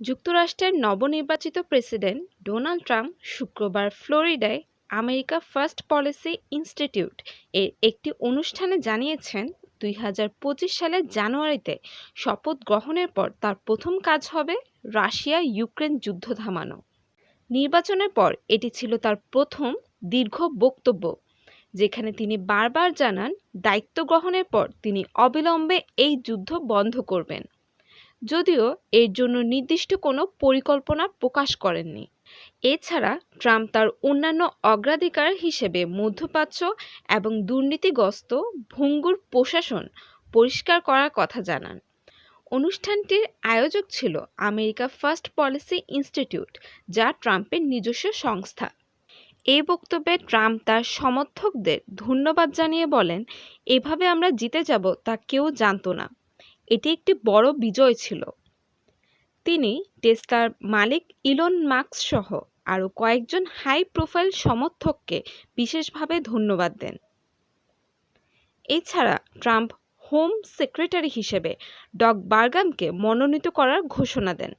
যুক্তরাষ্ট্রের নবনির্বাচিত president Donald Trump শুক্রবার ফ্লোরিডায় আমেরিকা ফার্স্ট পলিসি ইনস্টিটিউট এর একটি অনুষ্ঠানে জানিয়েছেন, দুই হাজার পঁচিশ সালের জানুয়ারিতে শপথ গ্রহণের পর তার প্রথম কাজ হবে রাশিয়া ইউক্রেন যুদ্ধ থামানো। নির্বাচনের পর এটি ছিল তার প্রথম দীর্ঘ বক্তব্য, যেখানে তিনি বারবার জানান, দায়িত্ব গ্রহণের পর তিনি অবিলম্বে এই যুদ্ধ বন্ধ করবেন। যদিও এর জন্য নির্দিষ্ট কোনো পরিকল্পনা প্রকাশ করেননি। এছাড়া ট্রাম্প তার অন্যান্য অগ্রাধিকার হিসেবে মধ্যপ্রাচ্য এবং দুর্নীতিগ্রস্ত ভঙ্গুর প্রশাসন পরিষ্কার করার কথা জানান। অনুষ্ঠানটির আয়োজক ছিল আমেরিকা ফার্স্ট পলিসি ইনস্টিটিউট, যা ট্রাম্পের নিজস্ব সংস্থা। এই বক্তব্যে ট্রাম্প তার সমর্থকদের ধন্যবাদ জানিয়ে বলেন, এভাবে আমরা জিতে যাব তা কেউ জানত না। এটি একটি বড় বিজয় ছিল। তিনি টেসলার মালিক ইলন মাস্ক সহ আরও কয়েকজন হাই প্রোফাইল সমর্থককে বিশেষভাবে ধন্যবাদ দেন। এছাড়া ট্রাম্প হোম সেক্রেটারি হিসেবে ডগ বার্গানকে মনোনীত করার ঘোষণা দেন।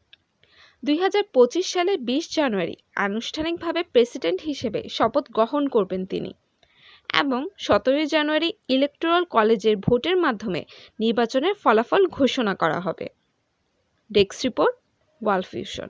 দুই হাজার পঁচিশ সালের বিশ জানুয়ারি আনুষ্ঠানিকভাবে প্রেসিডেন্ট হিসেবে শপথ গ্রহণ করবেন তিনি। এবং সতেরোই জানুয়ারি ইলেকটোরাল কলেজের ভোটের মাধ্যমে নির্বাচনের ফলাফল ঘোষণা করা হবে। ডেস্ক রিপোর্ট ওয়াল ফিউশন